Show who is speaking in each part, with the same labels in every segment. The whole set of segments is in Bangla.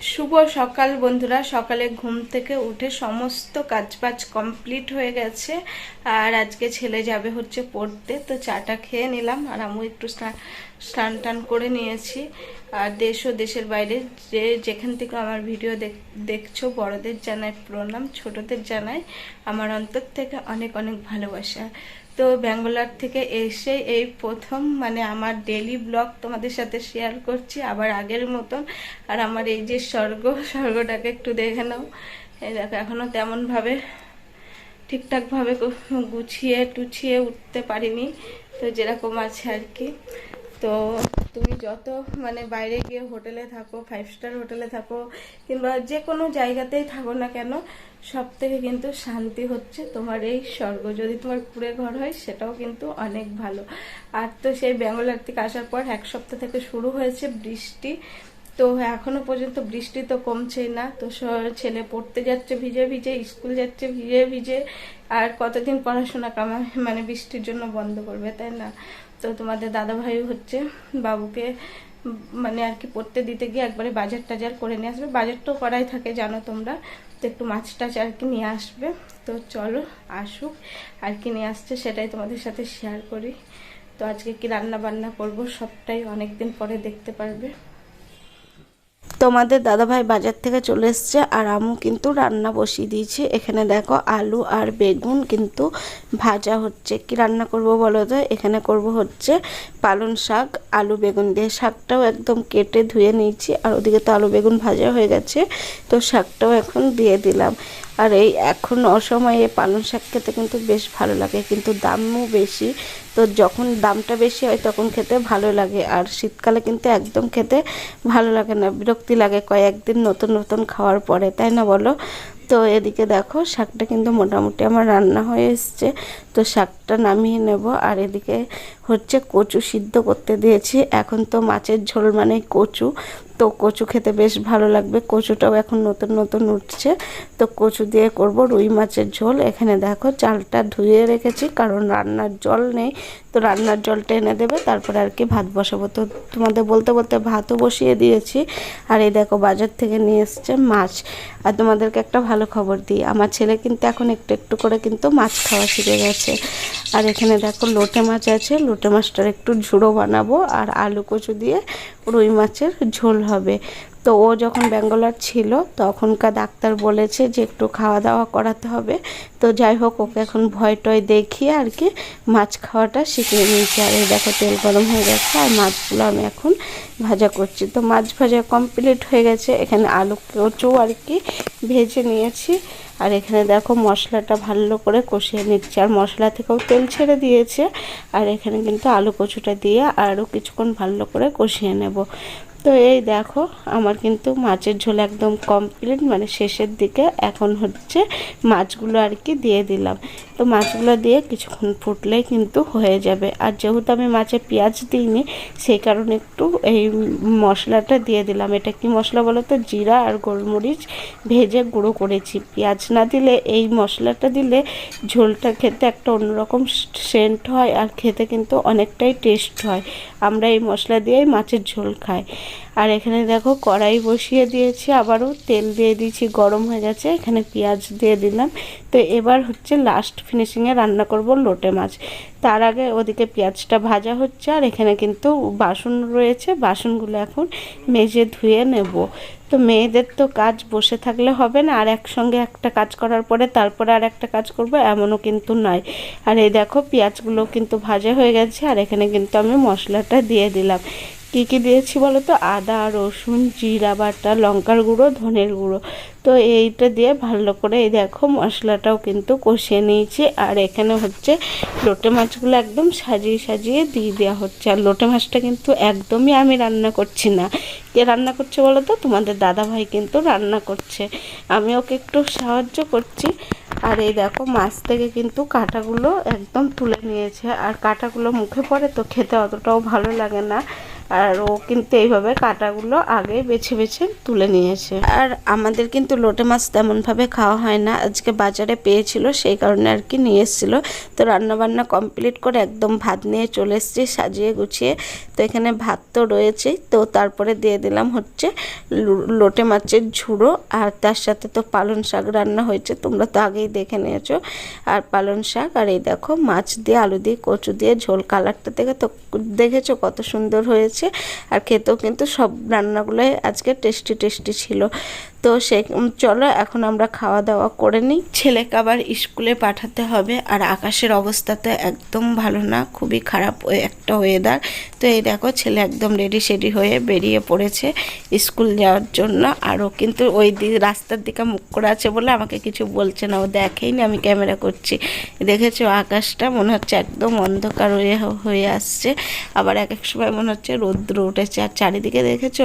Speaker 1: শুভ সকাল বন্ধুরা, সকালে ঘুম থেকে উঠে সমস্ত কাজবাজ কমপ্লিট হয়ে গেছে আর আজকে ছেলে যাবে হচ্ছে পড়তে, তো চাটা খেয়ে নিলাম আর আমি একটু স্নান স্নান টান করে নিয়েছি। আর দেশ ও দেশের বাইরে যে যেখান থেকে আমার ভিডিও দেখ- দেখছ, বড়দের জানাই প্রণাম, ছোটদের জানাই আমার অন্তর থেকে অনেক অনেক ভালোবাসা। তো ব্যাঙ্গালোর থেকে এসে এই প্রথম মানে আমার ডেলি ব্লগ তোমাদের সাথে শেয়ার করছি, আবার আগের মতন। আর আমার এই যে স্বর্গ, স্বর্গটাকে একটু দেখে নাও। দেখো, এখনও তেমনভাবে ঠিকঠাকভাবে গুছিয়ে টুছিয়ে উঠতে পারিনি। তো যেরকম আছে আর কি। তো তুমি যত মানে বাইরে গিয়ে হোটেলে থাকো ফাইভ স্টার হোটেলে থাকো, কিংবা যে কোনো জায়গাতেই থাকো না কেন, সব থেকে কিন্তু শান্তি হচ্ছে তোমার এই স্বর্গ। যদি তোমার কুড়ে ঘর হয়, সেটাও কিন্তু অনেক ভালো। আর তো সেই ব্যাঙ্গালোর থেকে আসার পর এক সপ্তাহ থেকে শুরু হয়েছে বৃষ্টি। তো এখনও পর্যন্ত বৃষ্টি তো কমছেই না। তো ছেলে পড়তে যাচ্ছে ভিজে ভিজে, স্কুল যাচ্ছে ভিজে ভিজে, আর কতদিন পড়াশোনা কামা মানে বৃষ্টির জন্য বন্ধ করবে, তাই না? তো তোমাদের দাদা ভাই হচ্ছে বাবুকে মানে আর কি পড়তে দিতে গিয়ে একবারে বাজার টাজার করে নিয়ে আসবে। বাজার তো করাই থাকে, জানো তোমরা। তো একটু মাছ টাছ আর কি নিয়ে আসবে। তো চলো, আসুক। আর কি নিয়ে আসছে সেটাই তোমাদের সাথে শেয়ার করি। তো আজকে কি রান্না বান্না করব সবটাই অনেক দিন পরে দেখতে পারবে। তোমাদের দাদাভাই বাজার থেকে চলে এসছে আর আমু কিন্তু রান্না বসিয়ে দিয়েছি। এখানে দেখো আলু আর বেগুন কিন্তু ভাজা হচ্ছে। কি রান্না করব বলো তো? এখানে করব হচ্ছে পালং শাক, আলু বেগুন দিয়ে। শাকটাও একদম কেটে ধুয়ে নিয়েছি আর ওদিকে তো আলু বেগুন ভাজা হয়ে গেছে, তো শাকটাও এখন দিয়ে দিলাম। আর এই এখন অসময়ে পালং শাক খেতে কিন্তু বেশ ভালো লাগে, কিন্তু দামও বেশি। তো যখন দামটা বেশি হয় তখন খেতে ভালো লাগে। আর শীতকালে কিন্তু একদম খেতে ভালো লাগে না, বিরক্তি লাগে কয়েকদিন নতুন নতুন খাওয়ার পরে, তাই না বলো? তো এদিকে দেখো, শাকটা কিন্তু মোটামুটি আমার রান্না হয়ে এসছে। তো শাকটা নামিয়ে নেব। আর এদিকে হচ্ছে কচু সিদ্ধ করতে দিয়েছি। এখন তো মাছের ঝোল মানে কচু। তো কচু খেতে বেশ ভালো লাগবে। কচুটাও এখন নতুন নতুন উঠছে। তো কচু দিয়ে করব রুই মাছের ঝোল। এখানে দেখো চালটা ধুয়ে রেখেছি, কারণ রান্নার জল নেই। তো রান্নার জলটা এনে দেবে, তারপরে আর কি ভাত বসাবো। তো তোমাদের বলতে বলতে ভাতও বসিয়ে দিয়েছি। আর এই দেখো বাজার থেকে নিয়ে এসছে মাছ। আর তোমাদেরকে একটা ভালো খবর দিই। আমার ছেলে কিন্তু এখন একটু একটু করে কিন্তু মাছ খাওয়া শিখে গেছে। আর এখানে দেখো লোটে মাছ আছে। লোটে মাছটার একটু ঝুড়ো বানাবো আর আলু কচু দিয়ে রুই মাছের ঝোল হবে। তো ও যখন ব্যাঙ্গালোর ছিল, তখনকার ডাক্তার বলেছে যে একটু খাওয়া দাওয়া করাতে হবে। তো যাই হোক, ওকে এখন ভয় টয় দেখিয়ে আর কি মাছ খাওয়াটা শিখিয়ে নিয়েছি। আর এই দেখো, তেল গরম হয়ে গেছে আর মাছগুলো আমি এখন ভাজা করছি। তো মাছ ভাজা কমপ্লিট হয়ে গেছে। এখানে আলু কচু আর কি ভেজে নিয়েছি। আর এখানে দেখো, মশলাটা ভালো করে কষিয়ে নিচ্ছে। আর মশলা থেকেও তেল ছেড়ে দিয়েছে। আর এখানে কিন্তু আলু কচুটা দিয়ে আরও কিছুক্ষণ ভালো করে কষিয়ে নেব। তো এই দেখো, আমার কিন্তু মাছের ঝোল একদম কমপ্লিট মানে শেষের দিকে এখন হচ্ছে মাছগুলো আর কি দিয়ে দিলাম। তো মাছগুলো দিয়ে কিছুক্ষণ ফুটলেই কিন্তু হয়ে যাবে। আর যেহেতু আমি মাছে পেঁয়াজ দিইনি সেই কারণে একটু এই মশলাটা দিয়ে দিলাম। এটা কি মশলা বলো তো? জিরা আর গোলমরিচ ভেজে গুঁড়ো করেছি। পেঁয়াজ না দিলে, এই মশলাটা দিলে ঝোলটা খেতে একটা অন্যরকম সেন্ট হয় আর খেতে কিন্তু অনেকটাই টেস্ট হয়। আমরা এই মশলা দিয়েই মাছের ঝোল খাই। আর এখানে দেখো কড়াই বসিয়ে দিয়েছি, আবারও তেল দিয়ে দিয়েছি, গরম হয়ে গেছে, এখানে পেঁয়াজ দিয়ে দিলাম। তো এবার হচ্ছে লাস্ট ফিনিশিংয়ে রান্না করব লোটে মাছ। তার আগে ওদিকে পেঁয়াজটা ভাজা হচ্ছে, আর এখানে কিন্তু বাসন রয়েছে, বাসনগুলো এখন মেজে ধুয়ে নেব। তো মেয়েদের তো কাজ বসে থাকলে হবে না, আর একসঙ্গে একটা কাজ করার পরে তারপরে আর একটা কাজ করব, এমনও কিন্তু নয়। আর এই দেখো পেঁয়াজগুলো কিন্তু ভাজা হয়ে গেছে, আর এখানে কিন্তু আমি মশলাটা দিয়ে দিলাম। কী কী দিয়েছি বলো তো? আদা, রসুন, জিরা বাটা, লঙ্কার গুঁড়ো, ধনের গুঁড়ো। তো এইটা দিয়ে ভালো করে এই দেখো মশলাটাও কিন্তু কষিয়ে নিয়েছি। আর এখানে হচ্ছে লোটে মাছগুলো একদম সাজিয়ে সাজিয়ে দিয়ে দেওয়া হচ্ছে। আর লোটে মাছটা কিন্তু একদমই আমি রান্না করছি না। কে রান্না করছে বলো তো? তোমাদের দাদা ভাই কিন্তু রান্না করছে। আমি ওকে একটু সাহায্য করছি। আর এই দেখো মাছ থেকে কিন্তু কাঁটাগুলো একদম তুলে নিয়েছে। আর কাঁটাগুলো মুখে পড়ে তো খেতে অতটাও ভালো লাগে না। আর ও কিন্তু এইভাবে কাটাগুলো আগে বেছে বেছে তুলে নিয়েছে। আর আমাদের কিন্তু লোটে মাছ তেমনভাবে খাওয়া হয় না। আজকে বাজারে পেয়েছিল, সেই কারণে আর কি নিয়ে এসেছিল। তো রান্নাবান্না কমপ্লিট করে একদম ভাত নিয়ে চলে এসেছি, সাজিয়ে গুছিয়ে। তো এখানে ভাত তো রয়েছেই। তো তারপরে দিয়ে দিলাম হচ্ছে লোটে মাছের ঝুড়ো। আর তার সাথে তো পালন শাক রান্না হয়েছে, তোমরা তো আগেই দেখে নিয়েছো। আর পালন শাক, আর এই দেখো মাছ দিয়ে, আলু দিয়ে, কচু দিয়ে, ঝোল। কালারটা দেখে তো দেখেছ কত সুন্দর হয়েছে। আর খেতেও কিন্তু সব রান্নাগুলোই আজকে টেস্টি টেস্টি ছিল। তো সে চলো এখন আমরা খাওয়া দাওয়া করে নিই। ছেলেকে আবার স্কুলে পাঠাতে হবে আর আকাশের অবস্থা তো একদম ভালো না, খুবই খারাপ একটা ওয়েদার তো এই দেখো ছেলে একদম রেডি সেডি হয়ে বেরিয়ে পড়েছে স্কুল যাওয়ার জন্য। আর ও কিন্তু ওই দিক রাস্তার দিকে মুখ করে আছে বলে আমাকে কিছু বলছে না। ও দেখেইনি আমি ক্যামেরা করছি। দেখেছ আকাশটা? মনে হচ্ছে একদম অন্ধকার হয়ে হয়ে আসছে। আবার এক এক সময় মনে হচ্ছে রৌদ্র উঠেছে। আর চারিদিকে দেখেছ?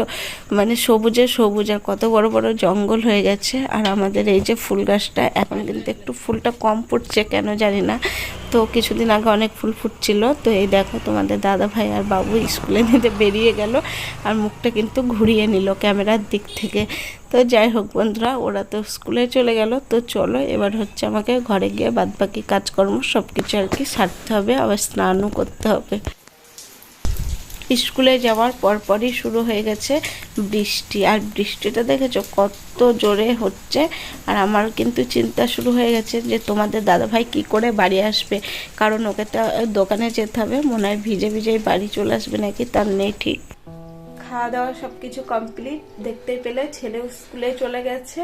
Speaker 1: মানে সবুজে সবুজ আর কত বড় বড় জঙ্গল হয়ে গেছে। আর আমাদের এই যে ফুল গাছটা, এখন কিন্তু একটু ফুলটা কম ফুটছে, কেন জানি না। তো কিছুদিন আগে অনেক ফুল ফুটছিল। তো এই দেখো তোমাদের দাদা ভাই আর বাবু স্কুলে নিতে বেরিয়ে গেল। আর মুখটা কিন্তু ঘুরিয়ে নিল ক্যামেরার দিক থেকে। তো যাই হোক বন্ধুরা, ওরা তো স্কুলে চলে গেল। তো চলো, এবার হচ্ছে আমাকে ঘরে গিয়ে বাদবাকি কাজকর্ম সব কিছু আর কি সারতে হবে। আবার স্নানও করতে হবে। স্কুলে যাওয়ার পরপরই শুরু হয়ে গেছে বৃষ্টি। আর বৃষ্টিটা দেখেছ? কত জোরে হচ্ছে। আর আমার কিন্তু চিন্তা শুরু হয়ে গেছে যে তোমাদের দাদাভাই কি করে বাড়ি আসবে? কারণ ওকে তো দোকানে যেতে হবে। মনে হয় ভিজে ভিজেই বাড়ি চলে আসবে নাকি? তার নেই ঠিক। খাওয়া দাওয়া সবকিছু কমপ্লিট দেখতে পেলে ছেলেও স্কুলে চলে গেছে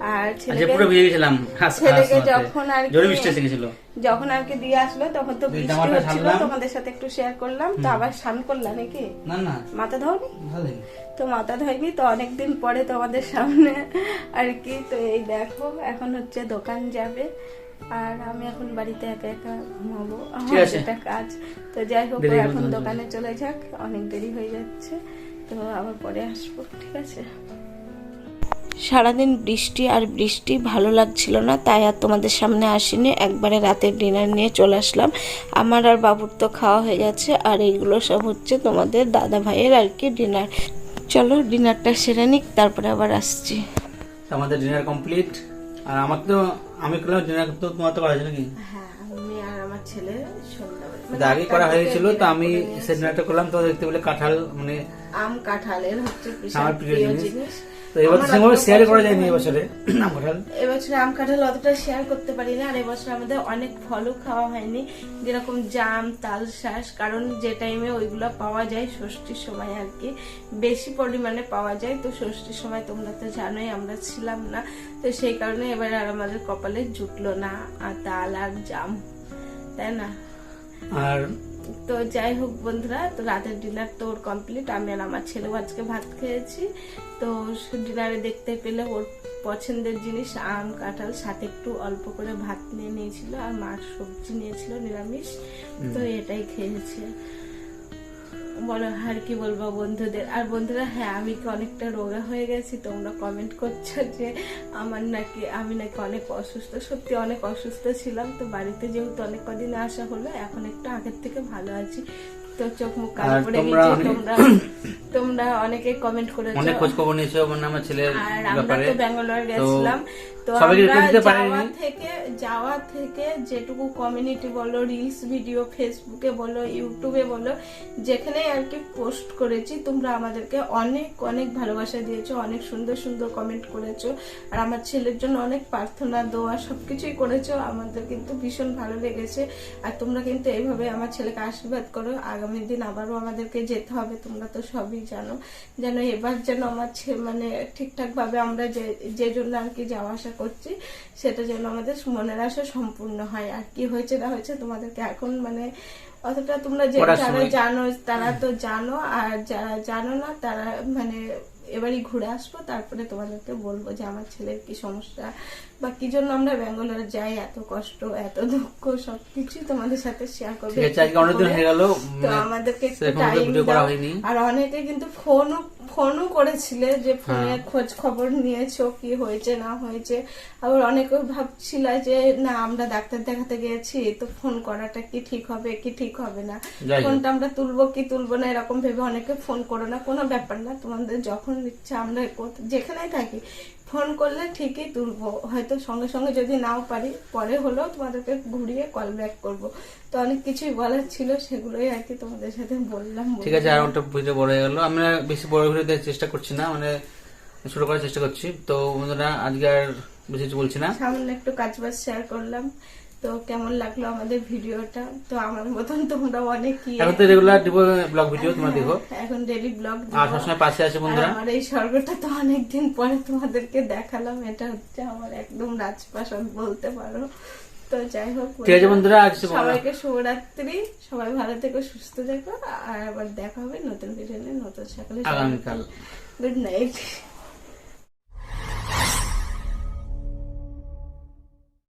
Speaker 1: আর
Speaker 2: আজকে
Speaker 1: ছেলেকে
Speaker 2: পুরো ভিজে গেছিলাম
Speaker 1: ছেলেকে যখন আর কি-
Speaker 2: জোরে বৃষ্টি এসে গেছিল।
Speaker 1: যখন আর কি দিয়ে আসলো তখন তো বৃষ্টি হচ্ছিল তোমাদের সাথে একটু শেয়ার করলাম। তো আবার স্নান করলাম নাকি?
Speaker 2: না না।
Speaker 1: মাথা ধোনি তো মাথা ধোয়নি তো অনেকদিন পরে তোমাদের সামনে আর কি। তো এই দেখো এখন হচ্ছে দোকান যাবে আর আমি এখন বাড়িতে একা একা ঘুমাবো। আমার। যেটা কাজ। তো যাই হোক এখন দোকানে চলে যাক অনেক দেরি হয়ে যাচ্ছে। তো আবার পরে আসব ঠিক আছে? সারাদিন বৃষ্টি আর বৃষ্টি ভালো লাগছিল না তাই আর তোমাদের সামনে আসিনি। একবারে রাতের ডিনার নিয়ে চলে আসলাম। আমার আর বাবুর তো খাওয়া হয়ে গেছে আর এইগুলো সব হচ্ছে তোমাদের দাদা ভাইয়ের আর কি ডিনার। চলো ডিনারটা সেরে নিক তারপরে আবার আসছি।
Speaker 2: আমাদের ডিনার কমপ্লিট আর আমার তো আমি করলাম ডিনার তো তোমার তো করা হয়েছে নাকি?
Speaker 1: হ্যাঁ আমি আর আমার ছেলে সন্ধ্যাবেলা
Speaker 2: তো আগে করা হয়ে গেছিল তো আমি সে করলাম তো দেখতে পেলে কাঁঠাল মানে
Speaker 1: আম কাঁঠালের হচ্ছে
Speaker 2: আমার প্রিয় জিনিস। তো সেভাবে শেয়ার করা যায়নি এবছরে আম কাঁঠাল।
Speaker 1: এবছর আম কাঁঠাল অতটা শেয়ার করতে পারি না আর এবছর আমাদের অনেক ফলও খাওয়া হয়নি যেরকম জাম তাল শাঁস কারণ যে টাইমে ওইগুলো পাওয়া যায় ষষ্ঠীর সময় আর কি বেশি পরিমাণে পাওয়া যায় তো ষষ্ঠীর সময় তোমরা তো জানোই আমরা ছিলাম না তো সেই কারণে এবার আর আমাদের কপালে জুটলো না আর তাল আর জাম তাই না?
Speaker 2: আর
Speaker 1: তো যাই হোক বন্ধুরা তো রাতের ডিনার তো ওর কমপ্লিট আমি আর আমার ছেলেও আজকে ভাত খেয়েছি। তো ডিনারে দেখতে পেলে ওর পছন্দের জিনিস আম কাঁঠাল সাথে একটু অল্প করে ভাত নিয়ে নিয়েছিল আর মাছ সবজি নিয়েছিল নিরামিষ। তো এটাই খেয়েছে। বলো আর কি বলব বন্ধুদের? আর বন্ধুরা হ্যাঁ আমি কি অনেকটা রোগা হয়ে গেছি? তোমরা কমেন্ট করছ যে আমার নাকি আমি নাকি অনেক অসুস্থ। সত্যি অনেক অসুস্থ ছিলাম। তো বাড়িতে যেহেতু অনেক কদিন আসা হলো এখন একটু আগের থেকে ভালো আছি। তো চোখ মুখ কালো পড়ে গেছে তোমরা তোমরা অনেকে কমেন্ট করেছ।
Speaker 2: অনেক খোঁজ খবর নিয়েছো মানে আমার ছেলের
Speaker 1: আর আমরা
Speaker 2: ব্যাপারে।
Speaker 1: তো ব্যাঙ্গালোর গেছিলাম। তো আমরা যাওয়া থেকে যাওয়া থেকে যেটুকু কমিউনিটি বলো রিলস ভিডিও ফেসবুকে বলো ইউটিউবে বলো আর কি পোস্ট করেছি তোমরা আমাদেরকে অনেক অনেক ভালোবাসা দিয়েছ অনেক সুন্দর সুন্দর কমেন্ট করেছ। আর আমার ছেলের জন্য অনেক প্রার্থনা দোয়া সবকিছুই করেছ। আমাদের কিন্তু ভীষণ ভালো লেগেছে। আর তোমরা কিন্তু এইভাবে আমার ছেলেকে আশীর্বাদ করো। আগামী দিন আবারও আমাদেরকে যেতে হবে তোমরা তো সবই জানো। যেন এবার যেন আমার মানে ঠিকঠাক ভাবে আমরা যে যে জন্য আর কি যাওয়া আসা করছি সেটা যেন আমাদের মনের আশা সম্পূর্ণ হয়। আর কি হয়েছে না হয়েছে তোমাদেরকে এখন মানে অতটা তোমরা যে যারা জানো তারা তো জানো আর যারা জানো না তারা মানে এবারই ঘুরে আসব তারপরে তোমাদেরকে বলব যে আমার ছেলের কি সমস্যা বা কি জন্য আমরা ব্যাঙ্গালোর যাই এত কষ্ট এত দুঃখ সবকিছুই তোমাদের সাথে শেয়ার করব তো
Speaker 2: মানে
Speaker 1: আমাদেরকে আর অনেকে কিন্তু ফোনও ফোনও করেছিলে যে ফোনে
Speaker 2: হ্যাঁ।
Speaker 1: খোঁজ খবর নিয়েছো কি হয়েছে না হয়েছে। আবার অনেকে ভাবছিল যে না আমরা ডাক্তার দেখাতে গেছি তো ফোন করাটা কি ঠিক হবে কি ঠিক হবে না? ফোনটা আমরা তুলবো কি তুলবো না এরকম ভেবে অনেকে ফোন করো না কোনো ব্যাপার না। তোমাদের যখন ইচ্ছা আমরা যেখানে থাকি ফোন করলে ঠিকই তুলবো। হয়তো সঙ্গে সঙ্গে যদি নাও পারি পরে হলেও তোমাদেরকে ঘুরিয়ে কল ব্যাক করব। তো অনেক কিছুই বলার ছিল সেগুলোই আর কি তোমাদের সাথে বললাম
Speaker 2: ঠিক আছে আর ওটা ভিডিও বড় হয়ে গেলো। আমরা বেশি বড় ভিডিও দেওয়ার চেষ্টা করছি না মানে শুরু করার চেষ্টা করছি। তো বন্ধুরা আজকে আর বেশি কিছু বলছি না।
Speaker 1: সামনে একটু কাজ বাজ শেয়ার করলাম। তো কেমন লাগল আমাদের ভিডিওটা? তো আমার মতন তোমরা অনেকই
Speaker 2: এখন তো রেগুলার দিব ব্লগ ভিডিও তোমরা দেখো।
Speaker 1: এখন ডেলি ব্লগ
Speaker 2: আর সবসময় পাশে আছে বন্ধুরা।
Speaker 1: আমার এই স্বর্গটা তো অনেকদিন পরে তোমাদেরকে দেখালাম। এটা হচ্ছে আমার একদম রাজপ্রাসাদ বলতে পারো। তো যাই হোক
Speaker 2: ঠিক আছে বন্ধুরা আজ
Speaker 1: সবাইকে শুভরাত্রি। সবাই ভালো থেকো সুস্থ থেকো। আর আবার দেখা হবে নতুন ভিডিও নতুন সকালে
Speaker 2: আগামীকাল।
Speaker 1: Good night